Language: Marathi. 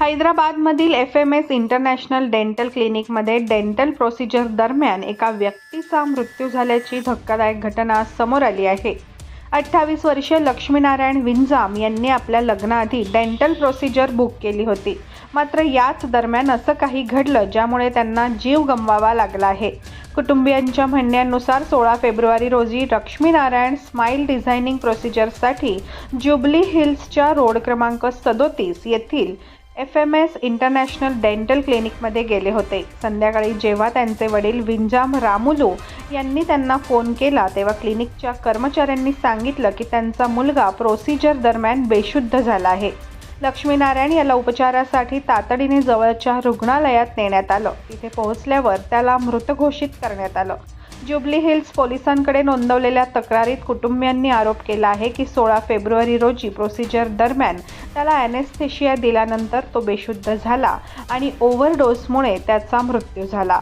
हैदराबादमधील F M S international dental क्लिनिकमध्ये डेंटल प्रोसिजर दरम्यान एका व्यक्तीचा मृत्यू झाल्याची धक्कादायक घटना समोर आली आहे. अठ्ठावीस वर्षीय लक्ष्मीनारायण विंजाम यांनी आपल्या लग्नाआधी डेंटल प्रोसिजर बुक केली होती. मात्र याच दरम्यान असं काही घडलं ज्यामुळे त्यांना जीव गमवावा लागला आहे. कुटुंबियांच्या म्हणण्यानुसार सोळा फेब्रुवारी रोजी लक्ष्मीनारायण स्माईल डिझायनिंग प्रोसिजरसाठी ज्युबली हिल्सच्या रोड क्रमांक सदोतीस येथील F M S international dental क्लिनिकमध्ये गेले होते. संध्याकाळी जेव्हा त्यांचे वडील विंजाम रामुलू यांनी त्यांना फोन केला तेव्हा क्लिनिकच्या कर्मचाऱ्यांनी सांगितलं की त्यांचा मुलगा प्रोसिजर दरम्यान बेशुद्ध झाला आहे. लक्ष्मीनारायण याला उपचारासाठी तातडीने जवळच्या रुग्णालयात नेण्यात आलं. तिथे पोहोचल्यावर त्याला मृत घोषित करण्यात आलं. ज्युबली हिल्स पोलिसांकडे नोंदवलेल्या तक्रारीत कुटुंबियांनी आरोप केला आहे की सोळा फेब्रुवारी रोजी प्रोसिजर दरम्यान त्याला ॲनेस्थेशिया दिल्यानंतर तो बेशुद्ध झाला आणि ओव्हरडोसमुळे त्याचा मृत्यू झाला.